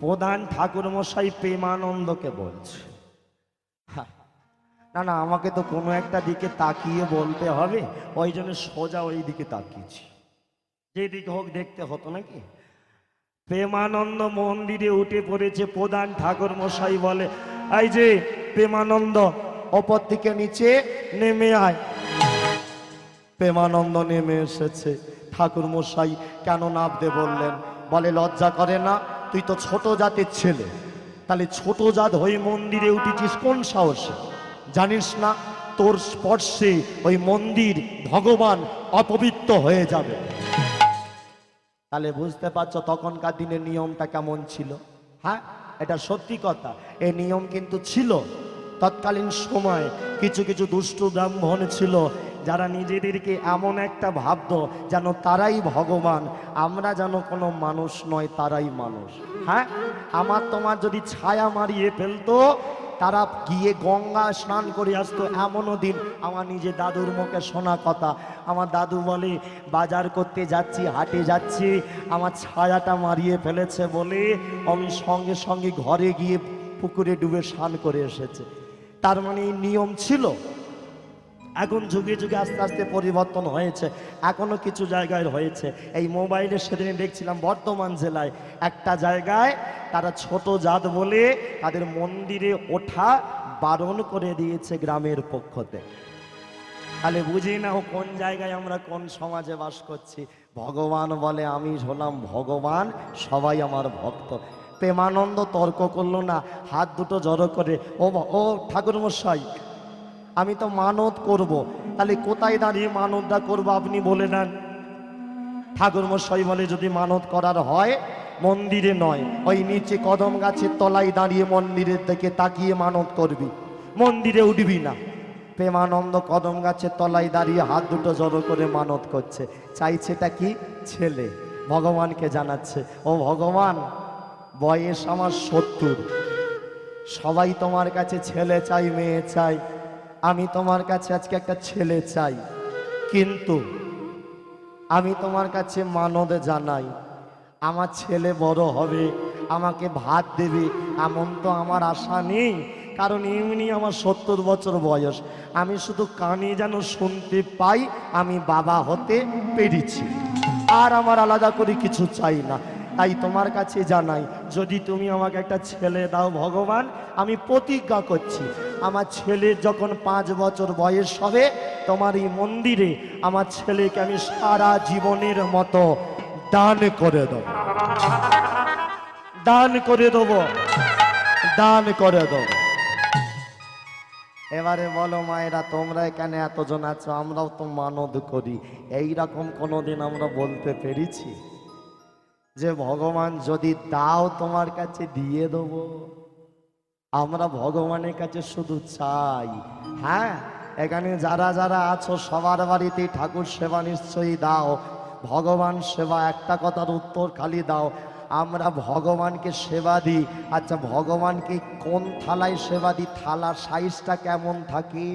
প্রধান ঠাকুর মশাই প্রেমানন্দকে বলছে। না না, আমাকে তো কোনো একটা দিকে তাকিয়ে বলতে হবে, ওই জন্য সোজা ওই দিকে তাকিয়েছি। যেদিকে হোক দেখতে হতো নাকি? প্রেমানন্দ মন্দিরে উঠে পড়েছে, প্রধান ঠাকুর মশাই বলে, এই যে প্রেমানন্দ অপর থেকে নিচে নেমে আয়। প্রেমানন্দ নেমে এসেছে। ঠাকুর মশাই কেন নামতে বললেন? বলে, লজ্জা করে না? তুই তো ছোট জাতের ছেলে। তাহলে ছোট জাত হয়ে মন্দিরে উঠেছিস কোন সাহসে? জানিস না, তোর স্পর্শে ওই মন্দির ভগবান অপবিত্র হয়ে যাবে। তাহলে বুঝতে পারছ তখনকার দিনের নিয়মটা কেমন ছিল? হ্যাঁ এটা সত্যি কথা। এই নিয়ম কিন্তু ছিল। তৎকালীন সময় কিছু কিছু দুষ্টু ব্রাহ্মণ ছিল যারা নিজেদেরকে এমন একটা ভাবত যেন তারাই ভগবান, আমরা যেন কোনো মানুষ নয়, তারাই মানুষ। হ্যাঁ? আমার তোমার যদি ছায়া মারিয়ে ফেলতো, তারা গিয়ে গঙ্গা স্নান করে আসতো এমনও দিন। আমার নিজে দাদুর মুখে শোনা কথা। আমার দাদু বলে, বাজার করতে যাচ্ছি, হাটে যাচ্ছি। আমার ছায়াটা মারিয়ে ফেলেছে বলে আমি সঙ্গে সঙ্গে ঘরে গিয়ে পুকুরে ডুবে স্নান করে এসেছে। তার মানে এই নিয়ম ছিল? এখন যুগে যুগে আস্তে আস্তে পরিবর্তন হয়েছে, এখনও কিছু জায়গায় হয়েছে এই মোবাইলে সেদিনে দেখছিলাম বর্ধমান জেলায় একটা জায়গায় তারা ছোট জাত বলে তাদের মন্দিরে ওঠা বারণ করে দিয়েছে গ্রামের পক্ষতে তাহলে বুঝি না ও কোন জায়গায় আমরা কোন সমাজে বাস করছি? ভগবান বলে আমি হলাম ভগবান, সবাই আমার ভক্ত। প্রেমানন্দ তর্ক করল না, হাত দুটো জড়ো করে, ও ও ঠাকুর মশাই আমি তো মানত করব। তাহলে কোথায় দাঁড়িয়ে মানতটা করব আপনি বলে নেন। ঠাকুর মশাই বলে, যদি মানত করার হয়, মন্দিরে নয়, ওই নিচে কদম গাছের তলায় দাঁড়িয়ে মন্দিরের দিকে তাকিয়ে মানত করবি। মন্দিরে উঠবি না। প্রেমানন্দ কদম গাছের তলায় দাঁড়িয়ে হাত দুটো জড়ো করে মানত করছে। চাইছেটা কি? ছেলে। ভগবানকে জানাচ্ছে, ও ভগবান, বয়স আমার সত্তর। সবাই তোমার কাছে ছেলে চাই, মেয়ে চাই আমি তোমার কাছে আজকে একটা ছেলে চাই। কিন্তু আমি তোমার কাছে মানদ জানাই, আমার ছেলে বড় হবে, আমাকে ভাত দেবে, এমন তো আমার আশা নেই। কারণ এমনি আমার সত্তর বছর বয়স, আমি শুধু কানে যেন শুনতে পাই, আমি বাবা হতে পেরেছি। আর আমার আলাদা করে কিছু চাই না। তাই তোমার কাছে জানাই, যদি তুমি আমাকে একটা ছেলে দাও ভগবান, আমি প্রতিজ্ঞা করছি, আমার ছেলে যখন পাঁচ বছর বয়স হবে, তোমার এই মন্দিরে আমার ছেলেকে আমি সারা জীবনের মতো দান করে দেব। দান করে দেব। দান করে দেব। এবারে বলো মায়েরা, তোমরা এখানে এতজন আছো, আমরাও তো মানদ করি। এই রকম কোনোদিন আমরা বলতে পেরেছি? যে ভগবান, যদি দাও তোমার কাছে, দিয়ে দেব। আমরা ভগবানের কাছে শুধু চাই। হ্যাঁ এখানে যারা যারা আছো, সবার বাড়িতে ঠাকুর সেবা নিশ্চয়ই দাও। ভগবান সেবা, একটা কথার উত্তর খালি দাও। আমরা ভগবানকে সেবা দিই। আচ্ছা ভগবানকে কোন থালায় সেবা দিই? থালার সাইজটা কেমন থাকে?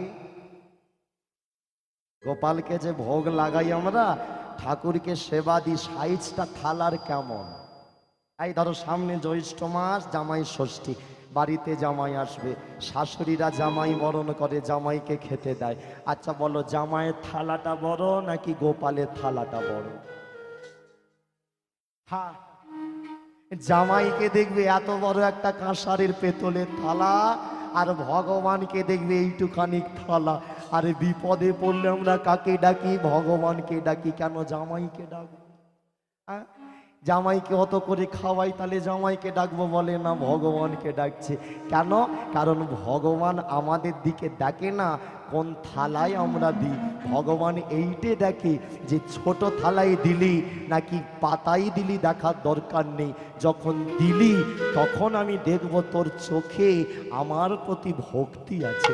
গোপালকে যে ভোগ লাগাই আমরা ঠাকুরকে সেবা দিই, সাইজটা থালার কেমন? এই ধরো সামনে জ্যৈষ্ঠ মাস, জামাই ষষ্ঠী, বাড়িতে জামাই আসবে, শাশুড়িরা জামাই বরণ করে, জামাইকে খেতে দেয়। আচ্ছা বলো, জামাইয়ের থালাটা বড় নাকি গোপালের থালাটা বড়? হ্যাঁ জামাইকে দেখবে এত বড় একটা কাঁসারের পেতলের থালা আর ভগবানকে দেখবে এইটুখানি থালা। আর বিপদে পড়লে আমরা কাকে ডাকি? ভগবানকে ডাকি। কেন জামাইকে ডাকবো? হ্যাঁ? জামাইকে অত করে খাওয়াই, তাহলে জামাইকে ডাকবো বলে, না, ভগবানকে ডাকছে। কেন? কারণ ভগবান আমাদের দিকে ডাকে না, কোন থালায় আমরা দিই। ভগবান এইটে দেখে যে ছোট থালায় দিলি, নাকি পাতাই দিলি দেখার দরকার নেই। যখন দিলি, তখন আমি দেখব তোর চোখে আমার প্রতি ভক্তি আছে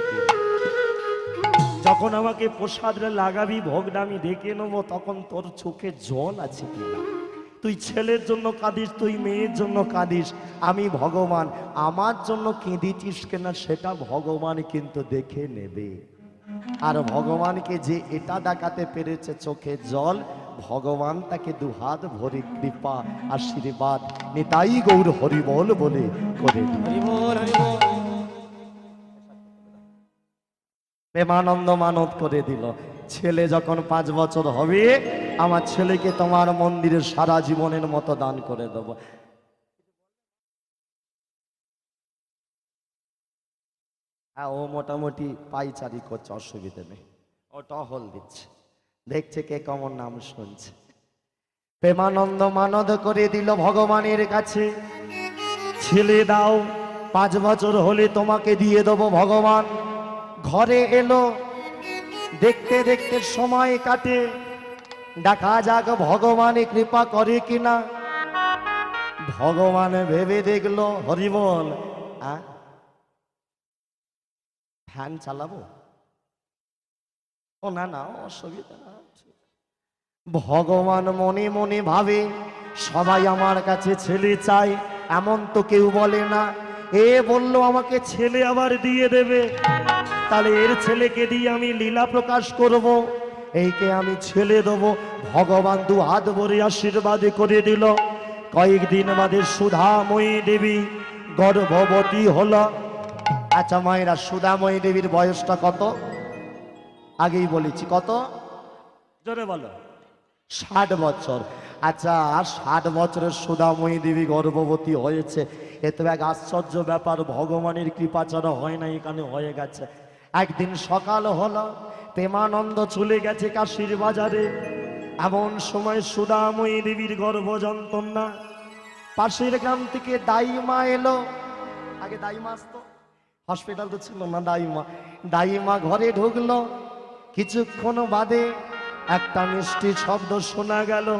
যখন আমাকে প্রসাদরে লাগাবি, ভোগটা আমি দেখে নেব, তখন তোর চোখে জল আছে কিনা তুই ছেলের জন্য কাঁদিস, তুই মেয়ের জন্য কাঁদিস। আমি ভগবান, আমার জন্য কেঁদিছিস কিনা সেটা ভগবান কিন্তু দেখে নেবে। আর ভগবানকে যে এটা দেখাতে পেরেছে চোখে জল, ভগবান তাকে দুহাত ভরে কৃপা, আশীর্বাদ, নিতাই গৌর হরিবল বলে করে প্রেমানন্দ মানত করে দিল। ছেলে যখন পাঁচ বছর হবে আমার ছেলেকে তোমার মন্দিরে সারা জীবনের মতো দান করে দেবো। হ্যাঁ ও মোটামুটি পাইচারি করছে, অসুবিধে নেই। ও টহল দিচ্ছে। দেখছে কে কেমন নাম শুনছে। প্রেমানন্দ মানদ করে দিল ভগবানের কাছে। ছেলে দাও, পাঁচ বছর হলে তোমাকে দিয়ে দেবো ভগবান। ঘরে এলো, দেখতে দেখতে সময় কাটে। দেখা যাক ভগবানে কৃপা করে কিনা। ভগবান ভেবে দেখল হরিবল? ফ্যান চালাবো? ও না না, অসুবিধা ভগবান মনে মনে ভাবে, সবাই আমার কাছে ছেলে চায়, এমন তো কেউ বলে না। এ বলল, আমাকে ছেলে আবার দিয়ে দেবে। তাহলে এর ছেলেকে দিয়ে আমি লীলা প্রকাশ করব। এইকে আমি ছেলে দেব। ভগবান দু হাত ভরে আশীর্বাদ করে দিল। কয়েকদিন বাদে সুধাময়ী দেবী গর্ভবতী হলো। আচ্ছা মায়েরা সুধাময়ী দেবীর বয়সটা কত? আগেই বলেছি কত? জোরে বলো। ষাট বছর। আচ্ছা ষাট বছরের সুধাময়ী দেবী গর্ভবতী হয়েছে। এ তো এক আশ্চর্য ব্যাপার ভগবানের কৃপা ছাড়া হয় না এখানে হয়ে গেছে। একদিন সকাল হলো প্রেমানন্দ চলে গেছে কাশির বাজারে। এমন সময় সুদাময়ী দেবীর গর্ভ যন্ত্রণা পাশের গ্রাম থেকে দাইমা এলো। আগে দাইমা আসতো। হসপিটাল তো ছিল না দাইমা। দাইমা ঘরে ঢুকলো। কিছুক্ষণ বাদে একটা মিষ্টি শব্দ শোনা গেল।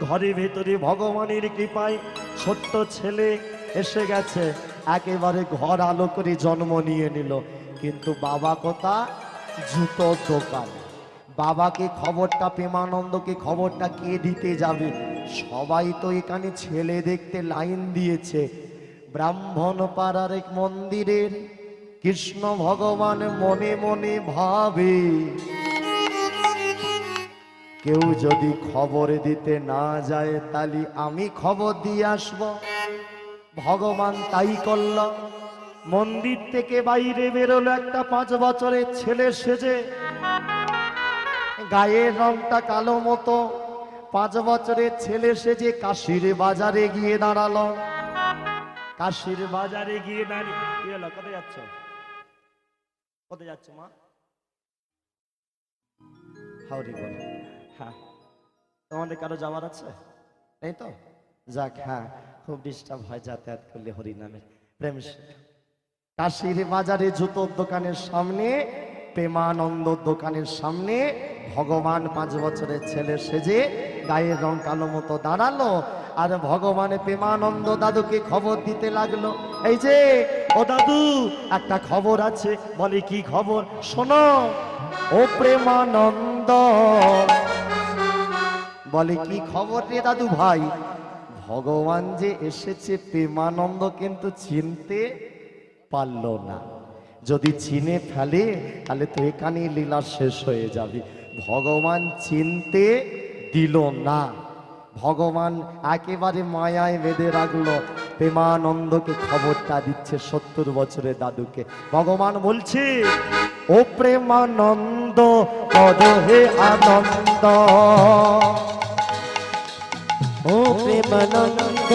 ঘরের ভেতরে ভগবানের কৃপায় ছোট্ট ছেলে এসে গেছে। একেবারে ঘর আলো করে জন্ম নিয়ে নিল। কিন্তু বাবা কথা? জুতোর দোকান। বাবাকে খবরটা, প্রেমানন্দকে খবরটা কে দিতে যাবে? সবাই তো এখানে ছেলে দেখতে লাইন দিয়েছে। ব্রাহ্মণ পাড়ার এক মন্দিরের কৃষ্ণ ভগবান মনে মনে ভাবে, কেউ যদি খবর দিতে না যায় তাহলে আমি খবর দিয়ে আসব। ভগবান তাই করল। মন্দির থেকে বাইরে বেরোলো একটা পাঁচ বছরের ছেলে সেজে। গায়ের রংটা কালো মতো। পাঁচ বছরের ছেলে সেজে কাশির বাজারে গিয়ে দাঁড়াল। কাশির বাজারে গিয়ে দাঁড়িয়ে কোথায় যাচ্ছ? কোথায় যাচ্ছ মা? বল। হ্যাঁ। তোমাদের কারও যাওয়ার আছে? তাই তো? যাক হ্যাঁ খুব ডিস্টার্ব হয় যাতায়াত করলে হরিনামের। প্রেম কাশির বাজারে জুতোর দোকানের সামনে, প্রেমানন্দ দোকানের সামনে, ভগবান পাঁচ বছরের ছেলে সেজে গায়ের রং কালো মতো দাঁড়াল আর ভগবান প্রেমানন্দ দাদুকে খবর দিতে লাগল। এই যে, ও দাদু, একটা খবর আছে, বলে কি খবর? শোনো, ও প্রেমানন্দ, বলে কি খবর রে দাদু ভাই? ভগবান যে এসেছে প্রেমানন্দ কিন্তু চিনতে পারল না। যদি চিনে ফেলে, তাহলে তো এখানেই লীলা শেষ হয়ে যাবে। ভগবান চিনতে দিল না। ভগবান একেবারে মায়ায় বেঁধে রাখল। প্রেমানন্দকে খবরটা দিচ্ছে সত্তর বছরের দাদুকে। ভগবান বলছে, ও প্রেমানন্দ কদ হে আনন্দ। ও প্রেমানন্দ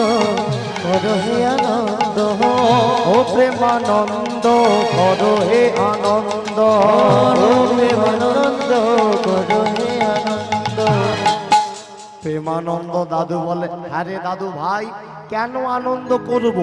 হে আনন্দ ও প্রেমানন্দ, কর আনন্দ। প্রেমানন্দ, করো আনন্দ। প্রেমানন্দ দাদু বলে আরে দাদু ভাই, কেন আনন্দ করব?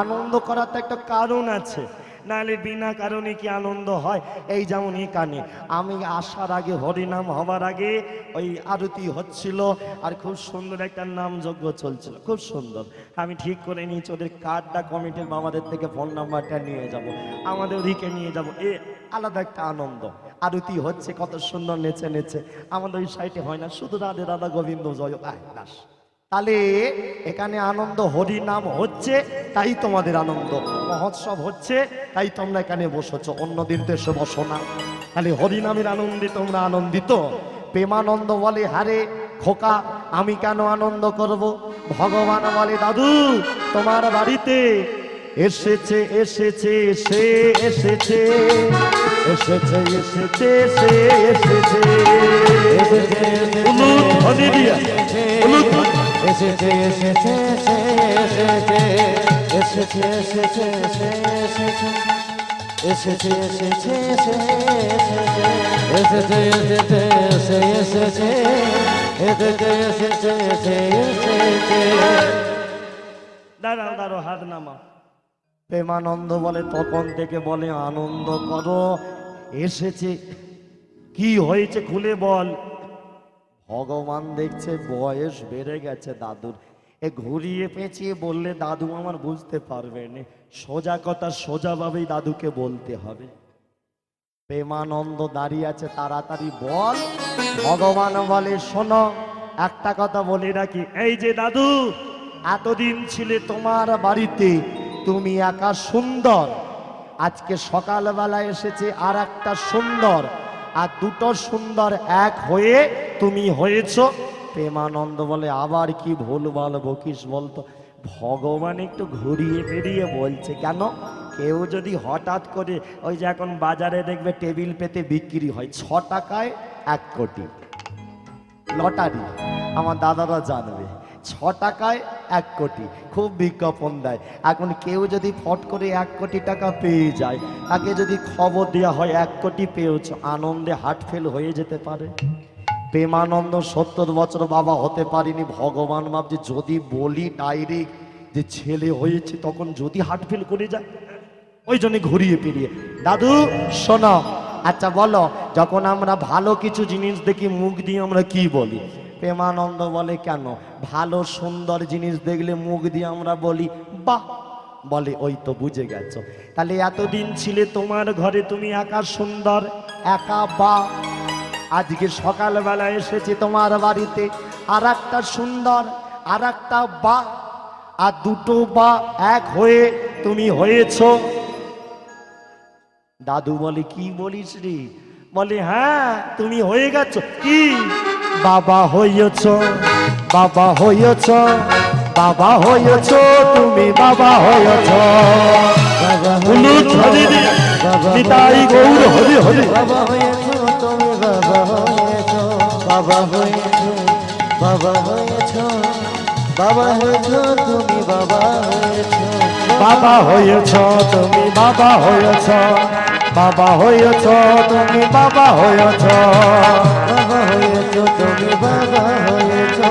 আনন্দ করার তো একটা কারণ আছে। নাহলে বিনা কারণে কি আনন্দ হয়? এই যেমন কানে। আমি আসার আগে, হরিনাম হবার আগে ওই আরতি হচ্ছিল আর খুব সুন্দর একটা নাম যজ্ঞ চলছিল। খুব সুন্দর। আমি ঠিক করে নিয়েছি, ওদের কার্ডটা কমিটির মামাদের থেকে ফোন নাম্বারটা নিয়ে যাব। আমাদের ওদিকে নিয়ে যাব। এ আলাদা একটা আনন্দ। আরতি হচ্ছে, কত সুন্দর নেচে নেচে। আমাদের ওই সাইটে হয় না। শুধু রাধে রাধা গোবিন্দ জয়। আয় দাস তাহলে এখানে আনন্দ হরি নাম হচ্ছে তাই তোমাদের আনন্দ মহোৎসব হচ্ছে তাই তোমরা এখানে বসেছ অন্যদিন তো এসে বসো না তাহলে হরি নামের আনন্দে তোমরা আনন্দিত প্রেমানন্দ বলে হারে খোকা আমি কেন আনন্দ করব ভগবান বলে দাদু তোমার বাড়িতে এসেছে এসেছে সে এসেছে এসেছে এসেছে সে এসেছে। এসেছে এসেছে এসেছে এসেছে এসেছে এসেছে এসেছে এসেছে সে এসেছে এসেছে এসেছে সে এসেছে এসেছে এসেছে দাঁড়াও দাঁড়াও হাত নামা প্রেমানন্দ বলে তখন থেকে বলে আনন্দ করো এসেছে কি হয়েছে খুলে বল ভগবান দেখছে বয়স বেড়ে গেছে দাদুর। এ ঘুরিয়ে পেঁচিয়ে বললে, দাদু, আমার বুঝতে পারবে না। সোজা কথা সোজাভাবেই দাদুকে বলতে হবে। প্রেমানন্দ দাঁড়িয়ে আছে, তাড়াতাড়ি বল। ভগবান বলে, শোনো, একটা কথা বলে রাখি। এই যে দাদু, এতদিন ছিলে তোমার বাড়িতে, তুমি একা সুন্দর। আজকে সকালবেলা এসেছে আর একটা সুন্দর, আর দুটো সুন্দর এক হয়ে তুমি হয়েছ? প্রেমানন্দ বলে, আবার কি ভুল বল বকিস বলতো? ভগবান একটু ঘুরিয়ে ফিরিয়ে বলছে, কেন? কেউ যদি হঠাৎ করে ওই যে এখন বাজারে দেখবে টেবিল পেতে বিক্রি হয়, ছ টাকায় এক কোটি। লটারি। আমার দাদারা জানবে, ছ টাকায় এক কোটি, খুব বিজ্ঞাপন দেয়। এখন কেউ যদি ফট করে এক কোটি টাকা পেয়ে যায়, তাকে যদি খবর দেওয়া হয়, এক কোটি পেয়েছ, আনন্দে হার্ট ফেল হয়ে যেতে পারে। প্রেমানন্দ সত্তর বছর বাবা হতে পারিনি। ভগবান ভাবছে যদি বলি ডাইরেক্ট যে ছেলে হয়েছে, তখন যদি হার্ট ফেল করে যায়, ওই জন্য ঘুরিয়ে ফিরিয়ে। দাদু, শোনো আচ্ছা বলো, যখন আমরা ভালো কিছু জিনিস দেখি, মুখ দিয়ে আমরা কি বলি? প্রেমানন্দ বলে, কেন? ভালো সুন্দর জিনিস দেখলে মুখ দিয়ে আমরা বলি, বাহ! বলে, ওই তো বুঝে গেছো। তাহলে এতদিন ছিলে তোমার ঘরে, তুমি একা সুন্দর, একা বা আজকে সকালবেলা এসেছি তোমার বাড়িতে। আর একটা সুন্দর আর একটা বা আর দুটো বা এক হয়ে তুমি হয়েছো। দাদু বলে কি বলিস রে? বলে হ্যাঁ তুমি হয়ে গেছো। কি? বাবা হইয়েছ বাবা হইয়েছ বাবা হইয়েছ তুমি বাবা হইয়েছ হরি হরি। বাবা হয়েছো। হয়েছো বাবা হয়েছো বাবা হয়েছো তুমি বাবা হয়েছো। বাবা হয়েছ তুমি বাবা হয়েছ। বাবা হয়েছ তুমি বাবা হয়েছ। বাবা হয়েছো তুমি বাবা হয়েছো।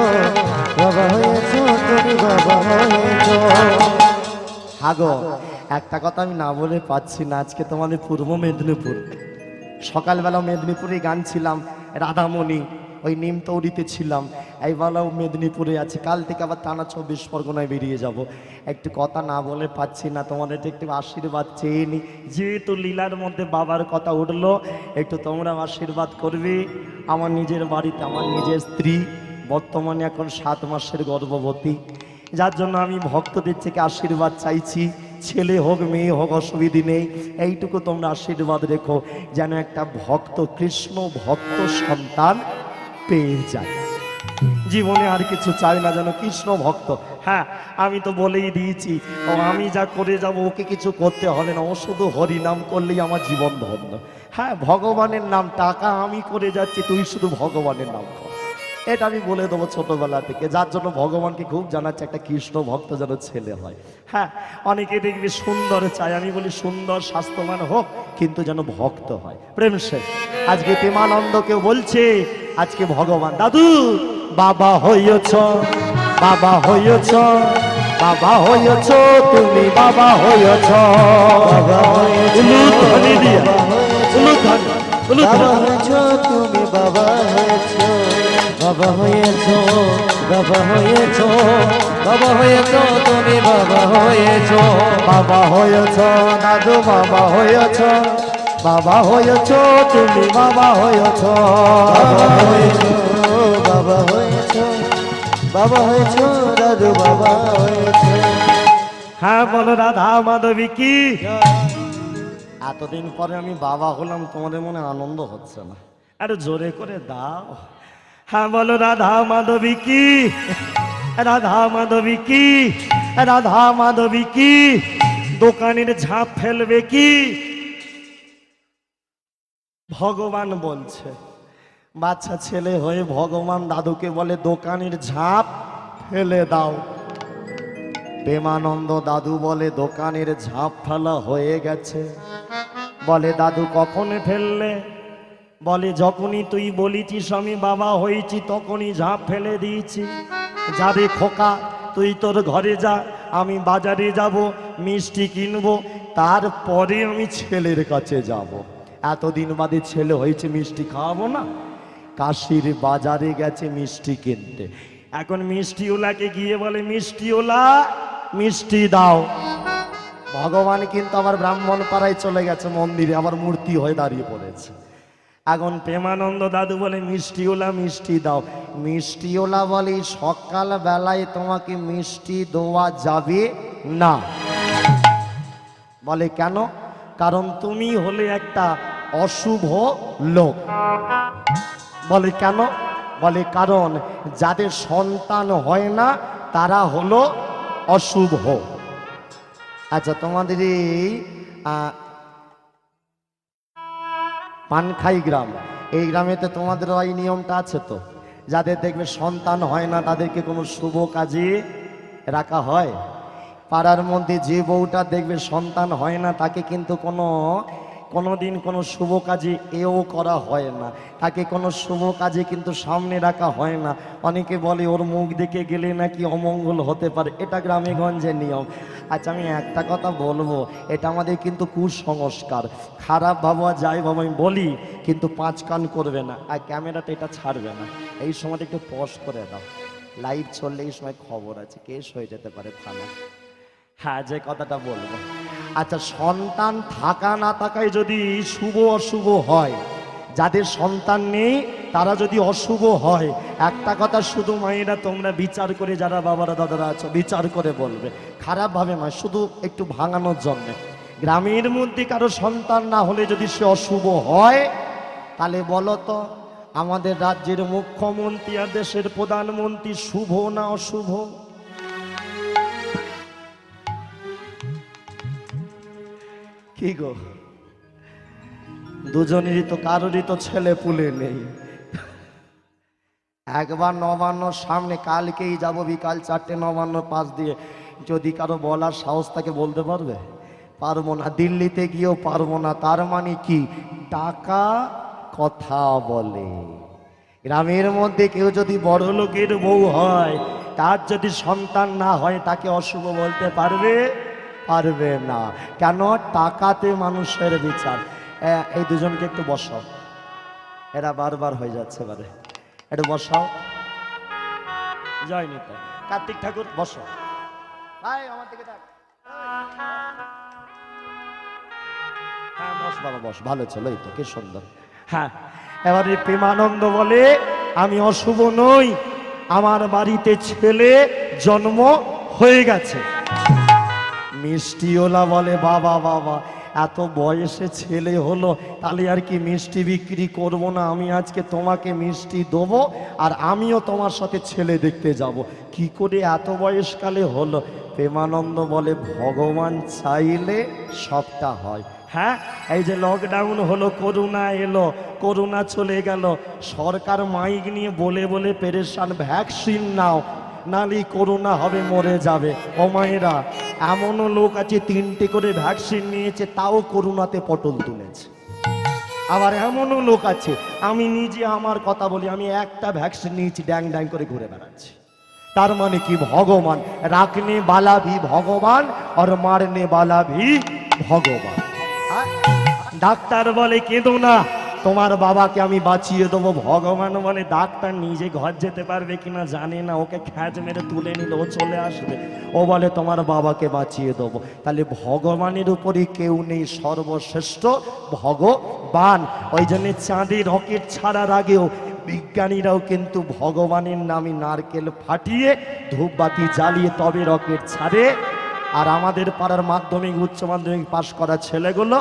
বাবা হয়েছো তুমি বাবা হয়েছো। হাগো একটা কথা আমি না বলে পাচ্ছি না। আজকে তোমাদের পূর্ব মেদিনীপুর। সকালবেলা মেদিনীপুরে গান ছিলাম রাধামণি। ওই নিমতৌড়িতে ছিলাম। এইবেলাও মেদিনীপুরে আছে। কাল থেকে আবার টানা চব্বিশ পরগনায় বেরিয়ে যাব। একটু কথা না বলে পাচ্ছি না, তোমাদের একটু আশীর্বাদ চেয়ে নি। যেহেতু লীলার মধ্যে বাবার কথা উঠল, একটু তোমরা আশীর্বাদ করবে। আমার নিজের বাড়িতে আমার নিজের স্ত্রী, বর্তমানে এখন সাত মাসের গর্ভবতী। যার জন্য আমি ভক্তদের থেকে আশীর্বাদ চাইছি। ছেলে হোক, মেয়ে হোক, অসুবিধে নেই। এইটুকু তোমরা আশীর্বাদ রেখো। যেন একটা ভক্ত, কৃষ্ণ ভক্ত সন্তান পেয়ে যায়। জীবনে আর কিছু চাই না যেন কৃষ্ণ ভক্ত। হ্যাঁ আমি তো বলেই দিয়েছি আমি যা করে যাব, ওকে কিছু করতে হবে না। ও শুধু হরিনাম করলেই আমার জীবন ধন্য। হ্যাঁ ভগবানের নাম, টাকা আমি করে যাচ্ছি, তুই শুধু ভগবানের নাম কর। এটা আমি বলে দেবো ছোটবেলা থেকে। যার জন্য ভগবানকে খুব জানাচ্ছে, একটা কৃষ্ণ ভক্ত যেন ছেলে হয়। হ্যাঁ অনেকে দেখবি সুন্দর চাই আমি বলি সুন্দর, স্বাস্থ্যবান হোক, কিন্তু যেন ভক্ত হয়। প্রেম সে আজকে প্রেমানন্দকে বলছে আজকে ভগবান দাদু বাবা হইয়ছ বাবা হইয়ছ বাবা হইয়ছ তুমি বাবা হইয়ছ ধ্বনি দিয়া ধ্বনি তুমি বাবা হয়েছো বাবা হয়েছো বাবা হয়েছো বাবা হয়েছো তুমি বাবা হয়েছো বাবা হয়েছ দাদু বাবা হয়েছ বাবা হয়েছ তুমি বাবা হয়েছ। বাবা হয়েছো বাবা হয়েছো বাবা হয়েছো দাদু বাবা হয়েছো। হ্যাঁ বলো রাধা মাধবী কি? এতদিন পরে আমি বাবা হলাম তোমাদের মনে আনন্দ হচ্ছে না। আরে জোরে করে দাও। হ্যাঁ বলো রাধা মাধবী কি? রাধা মাধবী কি? রাধা মাধবী কি? দোকানের ঝাঁপ ফেলবে কি? ভগবান বলছে, বাচ্চা ছেলে হয়ে ভগবান দাদুকে বলে, দোকানের ঝাঁপ ফেলে দাও। প্রেমানন্দ দাদু বলে, দোকানের ঝাঁপ ফেলা হয়ে গেছে। বলে, দাদু, কখন ফেললে? বলে, যখনই তুই বলিছিস, আমি বাবা হয়েছি, তখনই ঝাঁপ ফেলে দিয়েছি। যাবে খোকা, তুই তোর ঘরে যা, আমি বাজারে যাব, মিষ্টি কিনবো, তারপরে আমি ছেলের কাছে যাব। এতদিন বাদে ছেলে হয়েছে, মিষ্টি খাওয়াবো না। কাশির বাজারে গেছে মিষ্টি কিনতে। এখন মিষ্টিওলাকে গিয়ে বলে মিষ্টিওলা মিষ্টি দাও। ভগবান কিন্তু আবার ব্রাহ্মণ পাড়ায় চলে গেছে মন্দিরে আবার মূর্তি হয়ে দাঁড়িয়ে পড়েছে। এখন প্রেমানন্দ দাদু বলে মিষ্টিওলা মিষ্টি দাও। মিষ্টিওলা বলে সকাল বেলায় তোমাকে মিষ্টি দেওয়া যাবে না। বলে, কেন? কারণ তুমি হলে একটা অশুভ লোক। বলে কেন? বলে কারণ যাদের সন্তান হয় না, তারা হলো অশুভ। আচ্ছা তোমাদের এই পানখাই গ্রাম, এই গ্রামেতে তোমাদের এই নিয়মটা আছে তো? যাদের দেখবে সন্তান হয় না, তাদেরকে কোনো শুভ কাজে রাখা হয়? পাড়ার মধ্যে যে বউটা দেখবে সন্তান হয় না, তাকে কিন্তু কোনো কোনো দিন কোনো শুভ কাজে এও করা হয় না। তাকে কোনো শুভ কাজে কিন্তু সামনে রাখা হয় না। অনেকে বলে, ওর মুখ দেখে গেলে নাকি অমঙ্গল হতে পারে। এটা গ্রামে গঞ্জের নিয়ম। আচ্ছা আমি একটা কথা বলব, এটা আমাদের কিন্তু কুসংস্কার। খারাপ ভাবা যায় বাবা আমি বলি, কিন্তু পাঁচ কান করবে না আর ক্যামেরাটা এটা ছাড়বে না। এই সময়টা একটু পজ করে দাও। লাইভ চললে এই সময় খবর আছে কেস হয়ে যেতে পারে থানা হ্যাঁ যে কথাটা বলব। আচ্ছা সন্তান থাকা না থাকায় যদি শুভ অশুভ হয়, যাদের সন্তান নেই, তারা যদি অশুভ হয়, একটা কথা শুধু মায়েরা তোমরা বিচার করে, যারা বাবারা, দাদারা আছো, বিচার করে বলবে। খারাপভাবে নয়, শুধু একটু ভাঙানোর জন্য। গ্রামের মধ্যে কারও সন্তান না হলে যদি সে অশুভ হয়, তাহলে বলো তো, আমাদের রাজ্যের মুখ্যমন্ত্রী আর দেশের প্রধানমন্ত্রী শুভ না অশুভ? কি গো? দুজনেরই তো কারোরই তো ছেলে পুলে নেই। একবার নবান্ন সামনে কালকেই যাব বিকাল চারটে, নবান্ন পাশ দিয়ে। যদি কারও বলার সাহস তাকে বলতে পারবে? পারব না, দিল্লিতে গিয়েও পারব না, তার মানে কি? টাকা কথা বলে। গ্রামের মধ্যে কেউ যদি বড় লোকের বউ হয়, তার যদি সন্তান না হয়, তাকে অশুভ বলতে পারবে? পারবে না। কেন? টাকাতে মানুষের বিচার। এই দুজনকে একটু বসাও। এরা বারবার হয়ে যাচ্ছে এবারে। একটু বসাও। জয় নিতা কার্তিক ঠাকুর, বসো। ভাই, আমার দিকে দেখ হ্যাঁ বস বাবা, বস। ভালো ছিল এই তো, কি সুন্দর। হ্যাঁ এবারে প্রেমানন্দ বলে, আমি অশুভ নই। আমার বাড়িতে ছেলে জন্ম হয়ে গেছে। মিষ্টিওলা বলে, বাবা বাবা, এত বয়সে ছেলে হলো, তাহলে আর কি মিষ্টি বিক্রি করব না? আমি আজকে তোমাকে মিষ্টি দেবো আর আমিও তোমার সাথে ছেলে দেখতে যাব। কি করে এত বয়সকালে হলো? প্রেমানন্দ বলে, ভগবান চাইলে সবটা হয়। হ্যাঁ এই যে লকডাউন হলো করোনা এলো করোনা চলে গেল। সরকার মাইক নিয়ে বলে বলে, পেরেশান ভ্যাকসিন নাও। নালি করোনা হবে, মরে যাবে। অমায়েরা এমনও লোক আছে, তিনটে করে ভ্যাকসিন নিয়েছে, তাও করোনাতে পটল তুলেছে। আবার এমনও লোক আছে, আমি নিজে আমার কথা বলি, আমি একটা ভ্যাকসিন নিয়েছি, ড্যাং ড্যাং করে ঘুরে বেড়াচ্ছি। তার মানে কি? ভগবান। রাখনে বালা ভি ভগবান, আর মারনে বালা ভি ভগবান। হ্যাঁ? ডাক্তার বলে, কেঁদো না। তোমার বাবাকে আমি বাঁচিয়ে দেবো। ভগবান বলে ডাক্তার নিজে ঘর যেতে পারবে কিনা জানে না। ওকে খ্যাঁচ মেরে তুলে নিলে, ও চলে আসবে। ও বলে, তোমার বাবাকে বাঁচিয়ে দেবো। তাহলে ভগবানের উপরই কেউ নেই সর্বশ্রেষ্ঠ ভগবান। ওই জন্য চাঁদে রকেট ছাড়ার আগেও বিজ্ঞানীরাও কিন্তু ভগবানের নামে নারকেল ফাটিয়ে ধূপবাতি জ্বালিয়ে তবে রকেট ছাড়ে আর আমাদের পাড়ার মাধ্যমিক, উচ্চ মাধ্যমিক পাশ করা ছেলেগুলো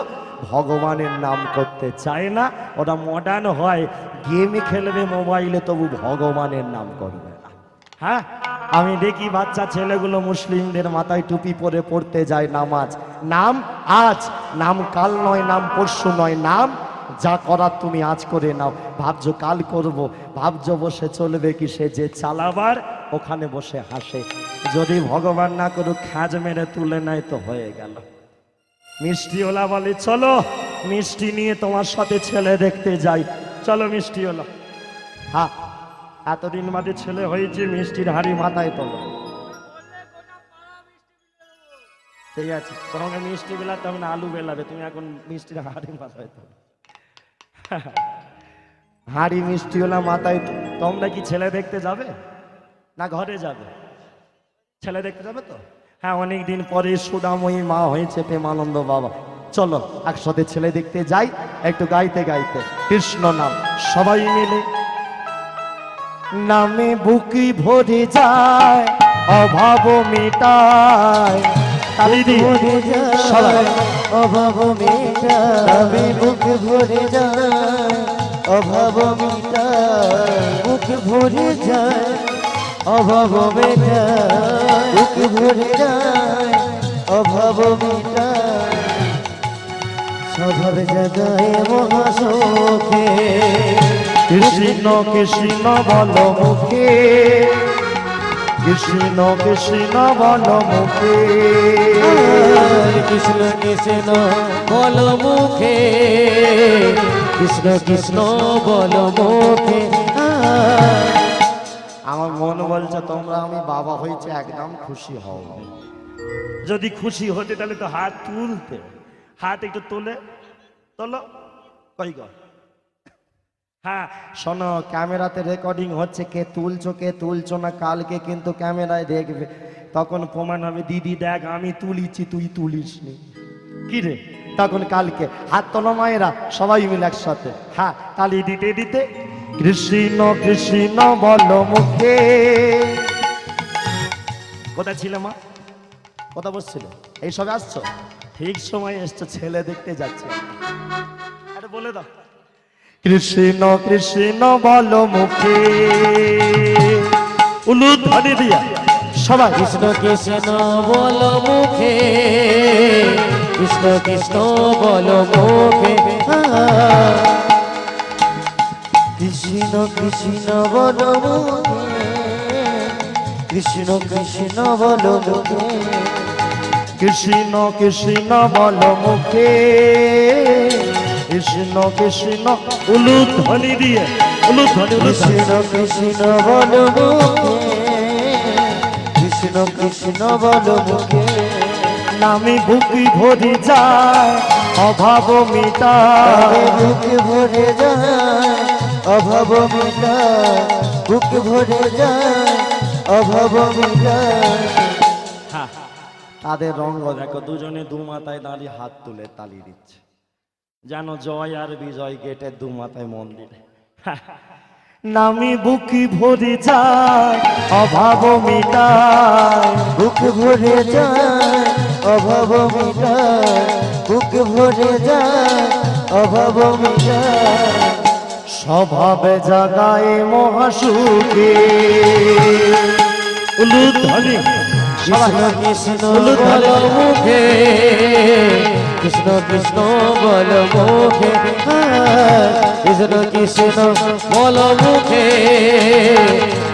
ভগবানের নাম করতে চায় না। ওরা মডার্ন হয় গেম খেলবে মোবাইলে তবু ভগবানের নাম করবে না। হ্যাঁ? আমি দেখি বাচ্চা ছেলেগুলো মুসলিমদের মাথায় টুপি পরে পড়তে যায় নামাজ। নাম আজ, নাম কাল নয়, নাম পরশু নয়, নাম যা করার তুমি আজ করে নাও। ভাবছ কাল করব, ভাবছ বসে চলবে কি সে যে চালাবার ওখানে বসে হাসে। যদি ভগবান না করুক খাজ মেরে তুলে নেয় তো হয়ে গেল। মিষ্টিওলা বলে, চলো, মিষ্টি নিয়ে তোমার সাথে ছেলে দেখতে যাই। চলো মিষ্টিওলা হা, এতদিন বাদে ছেলে হয়েছে, মিষ্টির হাড়ি মাথায় তোলো। ঠিক আছে, তোমাকে মিষ্টি বেলাতে হবে না, আলু বেলাবে, তুমি এখন মিষ্টির হাড়ি মাথায় তোলো। হাড়ি মিষ্টিওলা মাথায়, তোমরা কি ছেলে দেখতে যাবে? না ঘরে যাবে? ছেলে দেখতে যাবে তো? হ্যাঁ অনেক দিন পরে সুদাময়ী মা হয়েছে প্রেমানন্দ বাবা। চলো একসাথে ছেলে দেখতে যাই একটু গাইতে গাইতে। কৃষ্ণ নাম সবাই মিলে। নামে বুকি ভরে যায় অভাব মেটায়। অভাব মেটাবে বুক ভরে যায় অভাব মেটায়। বুক ভরে যায়। অভাব মেটায় বুক ভরে যায় অভাব মেটায়। স্বভাব জাগায় মহাসুখে কৃষ্ণ কৃষ্ণ বল মুখে, কৃষ্ণ কৃষ্ণ বল মুখে। কৃষ্ণ কৃষ্ণ বল মুখে, কৃষ্ণ কৃষ্ণ বল মুখে। আমার মন বলছে তোমরা আমি বাবা হয়েছে একদম খুশি হও। যদি খুশি হতে তাহলে তো হাত তুলতে। হাত একটু তোলে। তোলো। কই গো? হ্যাঁ। শোনো ক্যামেরাতে রেকর্ডিং হচ্ছে কে তুলছো কে তুলছো না কালকে কিন্তু ক্যামেরায় দেখবে। তখন প্রমাণ হবে দিদি দেখ আমি তুলিছি তুই তুলিস নি কি রে? তখন কালকে হাত তোলো মায়েরা সবাই মিলে একসাথে। হ্যাঁ তালি দিতে দিতে। কৃষ্ণ কৃষ্ণ বল মুখে। কোথায় ছিল মা? কোথা বসছিল? এই সবে আসছো? ঠিক সময় এসছো ছেলে দেখতে যাচ্ছে। আরে বলে দাও। কৃষ্ণ কৃষ্ণ বল মুখে। উলু ধ্বনি দিয়া। সবাই। কৃষ্ণ কৃষ্ণ বল মুখে। কৃষ্ণ কৃষ্ণ বল মুখে। কৃষ্ণ কৃষ্ণ বল কৃষ্ণ কৃষ্ণ বল কৃষ্ণ কৃষ্ণ বল মুখে। কৃষ্ণ কৃষ্ণ উলু ধ্বনি দিয়ে উলু ধ্বনি। কৃষ্ণ কৃষ্ণ বল কৃষ্ণ কৃষ্ণ বল মুখে নামি বুকি ভরি যায় অভাব মিটায়। বুক ভরে যায় অভাব মিটায় বুক ভরে যায় অভাব মিটায় তাদের রঙ্গ দেখো দুজনে দু মাথায় দাঁড়িয়ে হাত তুলে তালি দিচ্ছে। যেন জয় আর বিজয় গেটের দু মাথায় মন্দিরে। নামি বুকি ভরি যায় অভাব মিটায়। বুক ভরে যায় অভাব মিটায়। বুক ভরে যায় অভাব মিটায়। স্বভাবে জাগায় মহাসুখে। উলু ধ্বনি কৃষ্ণ কৃষ্ণ বল মুখে। কৃষ্ণ কৃষ্ণ বল মুখে। কৃষ্ণ কৃষ্ণ বল মুখে।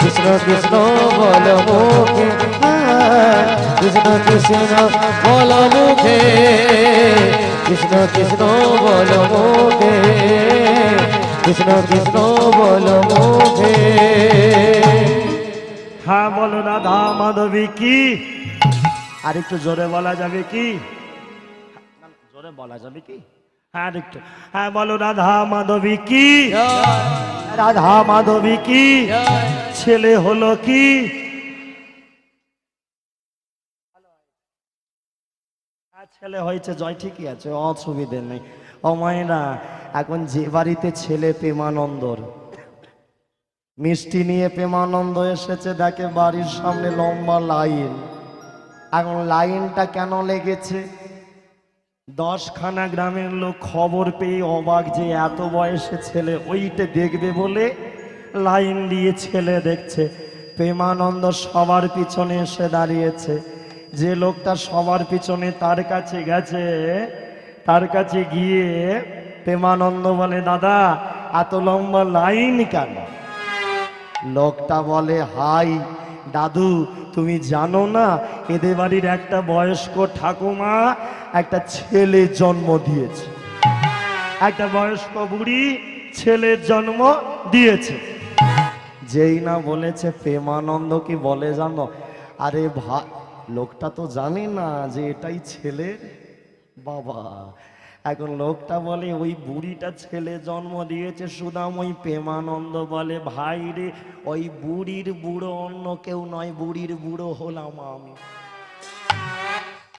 কৃষ্ণ কৃষ্ণ বল মুখে। কৃষ্ণ কৃষ্ণ বল মুখে। কৃষ্ণ কৃষ্ণ বল মুখে। কৃষ্ণ কৃষ্ণ বল মুখে হ্যাঁ বলো রাধা মাধবী কি? আর একটু জোরে বলা যাবে কি? জোরে বলা যাবে কি? হ্যাঁ একটু হ্যাঁ বলো রাধা মাধবী কি? রাধা মাধবী কি? ছেলে হলো কি? হ্যাঁ, ছেলে হয়েছে জয় ঠিকই আছে অসুবিধে নেই। ও মায়েরা এখন যে বাড়িতে ছেলে প্রেমানন্দর। মিষ্টি নিয়ে প্রেমানন্দ এসেছে, দেখে বাড়ির সামনে লম্বা লাইন। এখন লাইনটা কেন লেগেছে? দশখানা গ্রামের লোক খবর পেয়ে অবাক যে এত বয়সে ছেলে ওইটা দেখবে বলে লাইন দিয়ে ছেলে দেখছে। প্রেমানন্দ সবার পিছনে এসে দাঁড়িয়েছে। যে লোকটা সবার পিছনে তার কাছে গেছে, তার কাছে গিয়ে প্রেমানন্দ বলে, দাদা, এত লম্বা লাইন কেন? লোকটা বলে, হাই, দাদু, তুমি জানো না, এদের বাড়ির একটা বয়স্ক ঠাকুমা একটা ছেলে জন্ম দিয়েছে। একটা বয়স্ক বুড়ি ছেলের জন্ম দিয়েছে। যেই না বলেছে, প্রেমানন্দ কি বলে জানো? আরে ভা, লোকটা তো জানে না যে এটাই ছেলের বাবা। এখন লোকটা বলে, ওই বুড়িটা ছেলে জন্ম দিয়েছে সুদাম ওই প্রেমানন্দ বলে, ভাই রে, ওই বুড়ির বুড়ো অন্য কেউ নয়, বুড়ির বুড়ো হলাম আমি।